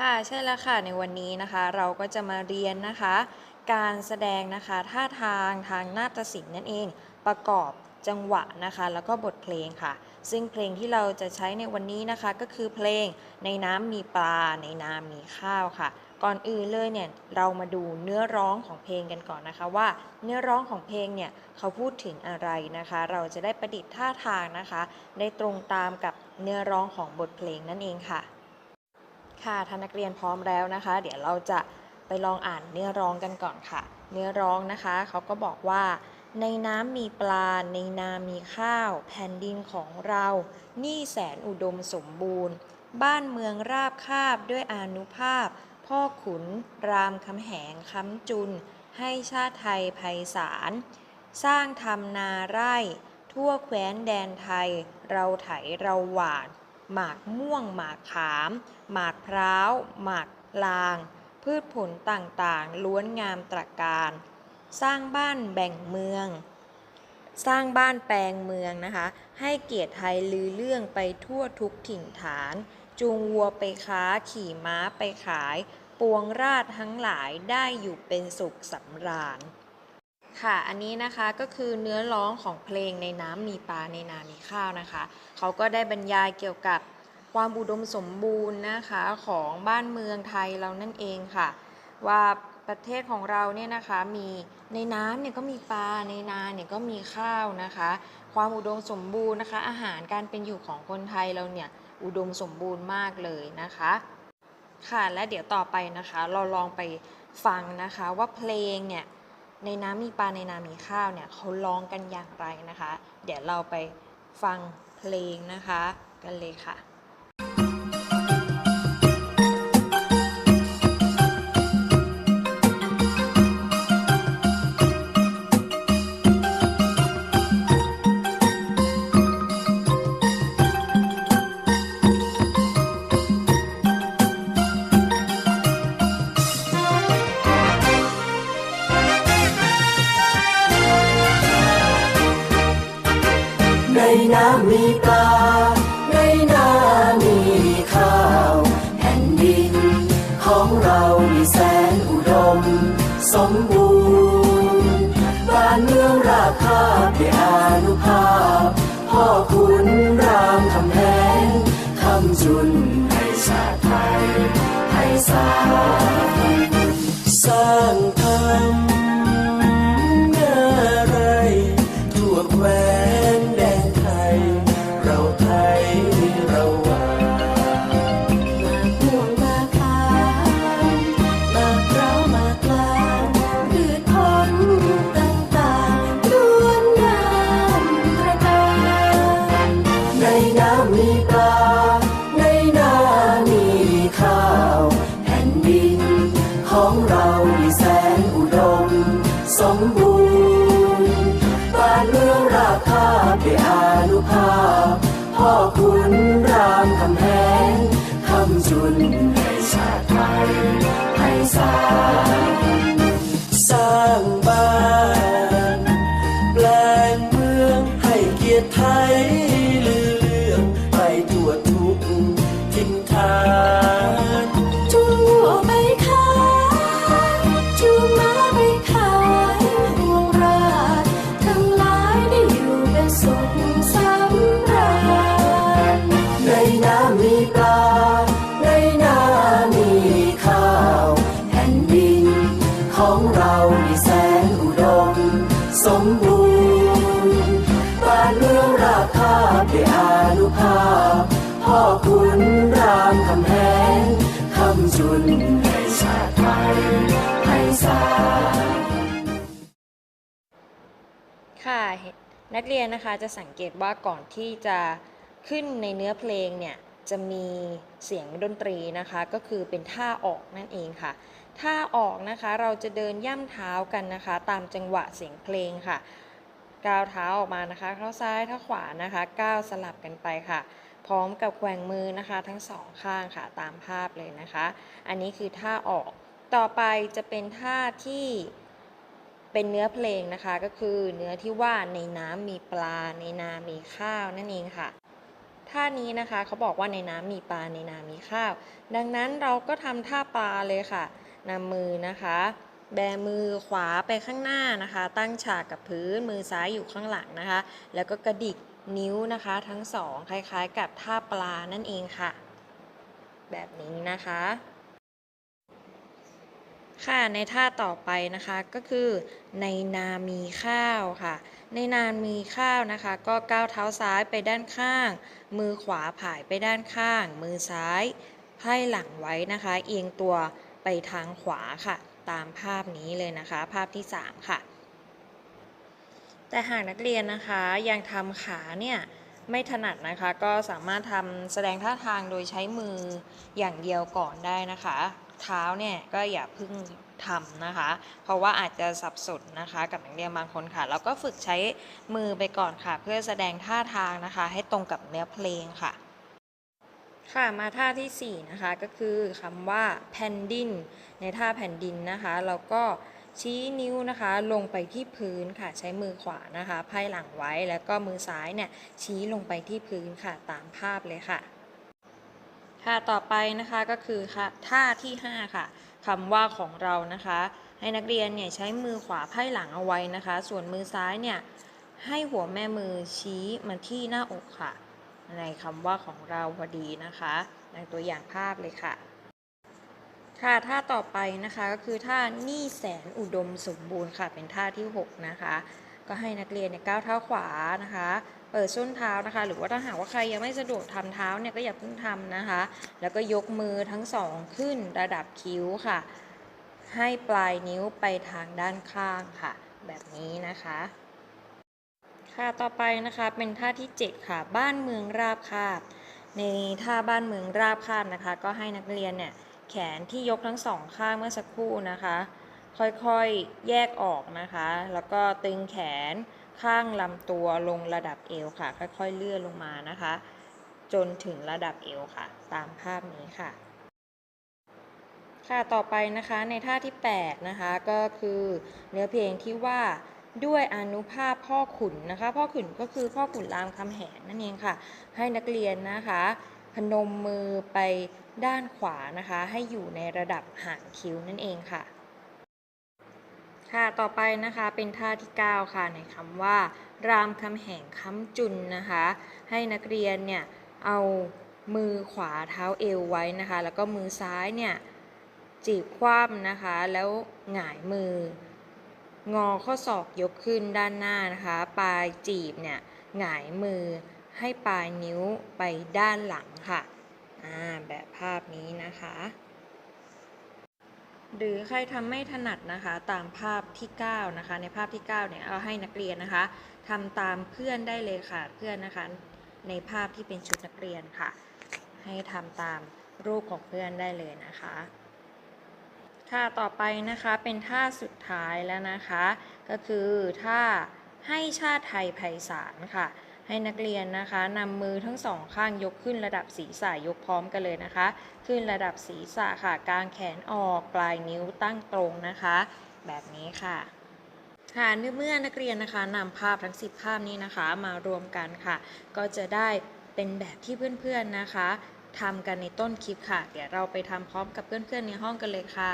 ค่ะใช่แล้วค่ะในวันนี้นะคะเราก็จะมาเรียนนะคะ การแสดงนะคะท่าทางทางนาฏศิลป์นั่นเอง ประกอบจังหวะนะคะ แล้วก็บทเพลงค่ะ ซึ่งเพลงที่เราจะใช้ในวันนี้นะคะก็คือเพลงในน้ำมีปลา ในนามีข้าวค่ะ ก่อนอื่นเลยเนี่ยเรามาดูเนื้อร้องของเพลงกันก่อนนะคะ ว่าเนื้อร้องของเพลงเนี่ยเขาพูดถึงอะไรนะคะ เราจะได้ประดิษฐ์ท่าทางนะคะ ได้ตรงตามกับเนื้อร้องของบทเพลงนั่นเองค่ะ ค่ะท่านนักเรียนพร้อมแล้วนะคะ เดี๋ยวเราจะไปลองอ่านเนื้อร้องกันก่อนค่ะ เนื้อร้องนะคะเขาก็บอกว่า ในน้ำมีปลา ในนามีข้าว แผ่นดินของเรา นี่แสนอุดมสมบูรณ์ บ้านเมืองราบคาบด้วยอานุภาพ พ่อขุน รามคำแหงค้ำจุน ให้ชาติไทยไพศาล สร้างทำนาไร่ ทั่วแคว้นแดนไทย เราไถเราหวาน หมากม่วง หมากขาม หมากพร้าว หมากลาง พืชผลต่างๆ ล้วนงามตระการ สร้างบ้านแบ่งเมือง สร้างบ้านแปลงเมืองนะคะ ให้เกียรติไทยลือเรื่องไปทั่วทุกถิ่นฐาน จูงวัวไปค้าขี่ม้าไปขาย ปวงราชทั้งหลายได้อยู่เป็นสุขสำราญ ค่ะ อันนี้นะคะก็คือเนื้อร้องของเพลงในน้ำมีปลาในนามีข้าวนะคะ เขาก็ได้บรรยายเกี่ยวกับความอุดมสมบูรณ์นะคะของบ้านเมืองไทยเรานั่นเองค่ะ ว่าประเทศของเราเนี่ยนะคะมีในน้ำเนี่ยก็มีปลาในนาเนี่ยก็มีข้าวนะคะ ความอุดมสมบูรณ์นะคะ อาหารการเป็นอยู่ของคนไทยเราเนี่ยอุดมสมบูรณ์มากเลยนะคะ ค่ะและเดี๋ยวต่อไปนะคะ เราลองไปฟังนะคะว่าเพลงเนี่ย ในน้ำมีปลาในนามีข้าวเนี่ยเขาร้องกันอย่างไรนะคะ เดี๋ยวเราไปฟังเพลงนะคะ กันเลยค่ะ มีปลาในนามีข้าว แผ่นดิน ของเรามีแสนอุดม สมบูรณ์บ้านเมืองราคาบด้วยอนุภาพ พ่อขุนรามคำแหงคำจุนให้ชาติไทย ให้สร้างสร้างทำ ปลาในนามีข้าวแผ่นดิน ของเรามีแสนอุดม สมบูรณ์บ้านเมืองราบคาบด้วยอานุภาพพ่อคุณราม ขุนรามคำแหงคำจุนให้ชาติไทยให้สาค่ะนนักเรียนนะคะจะสังเกตว่าก่อนที่จะขึ้นในเนื้อเพลงเนี่ยจะมีเสียงดนตรีนะคะ ก็คือเป็นท่าออกนั่นเองค่ะ ท่าออกนะคะเราจะเดินย่ำเท้ากันนะคะ ตามจังหวะเสียงเพลงค่ะก้าวเท้าออกมานะคะเท้าซ้ายเท้าขวานะคะก้าวสลับกันไปค่ะ พร้อมกับแกว่งมือนะคะ ทั้งสองข้างค่ะตามภาพเลยนะคะ อันนี้คือท่าออกต่อไปจะเป็นท่าที่เป็นเนื้อเพลงนะคะ ก็คือเนื้อที่ว่าในน้ำมีปลา ในนามีข้าวนั่นเองค่ะท่านี้นะคะเขาบอกว่าในน้ำมีปลาในนามีข้าว ดังนั้นเราก็ทำท่าปลาเลยค่ะนำมือนะคะ แบมือขวาไปข้างหน้านะคะ ตั้งฉากกับพื้นมือซ้ายอยู่ข้างหลังนะคะ แล้วก็กระดิก นิ้วนะคะ ทั้งสองคล้ายๆ กับท่าปลานั่นเองค่ะ แบบนี้นะคะ ค่ะในท่าต่อไปนะคะก็คือในนามีข้าวค่ะ ในนามีข้าวนะคะ ก็ก้าวเท้าซ้ายไปด้านข้าง มือขวาผายไปด้านข้าง มือซ้ายไพ่หลังไว้นะคะ เอียงตัวไปทางขวาค่ะ ตามภาพนี้เลยนะคะ ภาพที่ 3 ค่ะ แต่หากนักเรียนนะคะยังทำขาเนี่ยไม่ถนัดนะคะก็สามารถทำแสดงท่าทางโดยใช้มืออย่างเดียวก่อนได้นะคะ เท้าเนี่ยก็อย่าเพิ่งทำนะคะ เพราะว่าอาจจะสับสนนะคะกับนักเรียนบางคนค่ะ แล้วก็ฝึกใช้มือไปก่อนค่ะ เพื่อแสดงท่าทางนะคะ ให้ตรงกับเนื้อเพลงค่ะ ค่ะมาท่าที่ 4 นะคะก็คือคำว่าแผ่นดิน ในท่าแผ่นดินนะคะ เราก็ ชี้นิ้วนะคะลงไปที่พื้นค่ะใช้มือขวานะคะไพ่หลังไว้แล้วก็มือซ้ายเนี่ยชี้ลงไปที่พื้นค่ะตามภาพเลยค่ะ ค่ะต่อไปนะคะก็คือค่ะท่าที่ 5 ค่ะคำว่าของเรานะคะ ให้นักเรียนเนี่ยใช้มือขวาไพ่หลังเอาไว้นะคะ ส่วนมือซ้ายเนี่ยให้หัวแม่มือชี้มาที่หน้าอกค่ะ ในคำว่าของเราพอดีนะคะ ในตัวอย่างภาพเลยค่ะ ค่ะท่าต่อไปนะคะก็คือท่านี่แสนอุดมสมบูรณ์ค่ะ เป็นท่าที่ 6 นะคะ ก็ให้นักเรียนเนี่ยก้าวเท้าขวานะคะ เปิดส้นเท้านะคะ หรือว่าถ้าหากว่าใครยังไม่สะดวกทำเท้าเนี่ยก็อย่าเพิ่งทำนะคะ แล้วก็ยกมือทั้งสองขึ้นระดับคิ้วค่ะ ให้ปลายนิ้วไปทางด้านข้างค่ะ แบบนี้นะคะค่ะต่อไปนะคะเป็นท่าที่ 7 ค่ะ บ้านเมืองราบคาบ ในท่าบ้านเมืองราบคาบนะคะ ก็ให้นักเรียนเนี่ย แขนที่ยกทั้งสองข้างเมื่อสักครู่นะคะ ค่อยๆแยกออกนะคะ แล้วก็ตึงแขนข้างลำตัวลงระดับเอวค่ะ ค่อยๆเลื่อนลงมานะคะ จนถึงระดับเอวค่ะ ตามภาพนี้ค่ะ ค่ะต่อไปนะคะในท่าที่ 8 นะคะ ก็คือเนื้อเพลงที่ว่าด้วยอนุภาพพ่อขุนนะคะ พ่อขุนก็คือพ่อขุนรามคำแหงนั่นเองค่ะ ให้นักเรียนนะคะ พนมมือไปด้านขวานะคะ ให้อยู่ในระดับหางคิ้วนั่นเองค่ะ ค่ะ ต่อไปนะคะเป็นท่าที่ 9 ค่ะในคำว่า รามคำแหงค้ำจุนนะคะ ให้นักเรียนเนี่ยเอามือขวาเท้าเอวไว้นะคะ แล้วก็มือซ้ายเนี่ยจีบคว่ำนะคะ แล้วหงายมือ งอข้อศอกยกขึ้นด้านหน้านะคะ ปลายจีบเนี่ยหงายมือ ให้ปลายนิ้วไปด้านหลังค่ะแบบภาพนี้นะคะ หรือใครทำไม่ถนัดนะคะตามภาพที่ 9 นะคะ ในภาพที่ 9 เนี่ยเอาให้นักเรียนนะคะทำตามเพื่อนได้เลยค่ะเพื่อนนะคะ ในภาพที่เป็นชุดนักเรียนค่ะ ให้ทำตามรูปของเพื่อนได้เลยนะคะ ค่ะต่อไปนะคะเป็นท่าสุดท้ายแล้วนะคะ ก็คือท่าให้ชาติไทยไพศาลค่ะ ให้นักเรียนนะคะนำมือทั้งสองข้างยกขึ้นระดับศีรษะยกพร้อมกันเลยนะคะ ขึ้นระดับศีรษะค่ะกางแขนออกปลายนิ้วตั้งตรงนะคะ แบบนี้ค่ะค่ะเมื่อนักเรียนนะคะนำภาพทั้ง 10 ภาพนี้นะคะมารวมกันค่ะ ก็จะได้เป็นแบบที่เพื่อนๆนะคะทำกันในต้นคลิปค่ะ เดี๋ยวเราไปทำพร้อมกับเพื่อนๆในห้องกันเลยค่ะ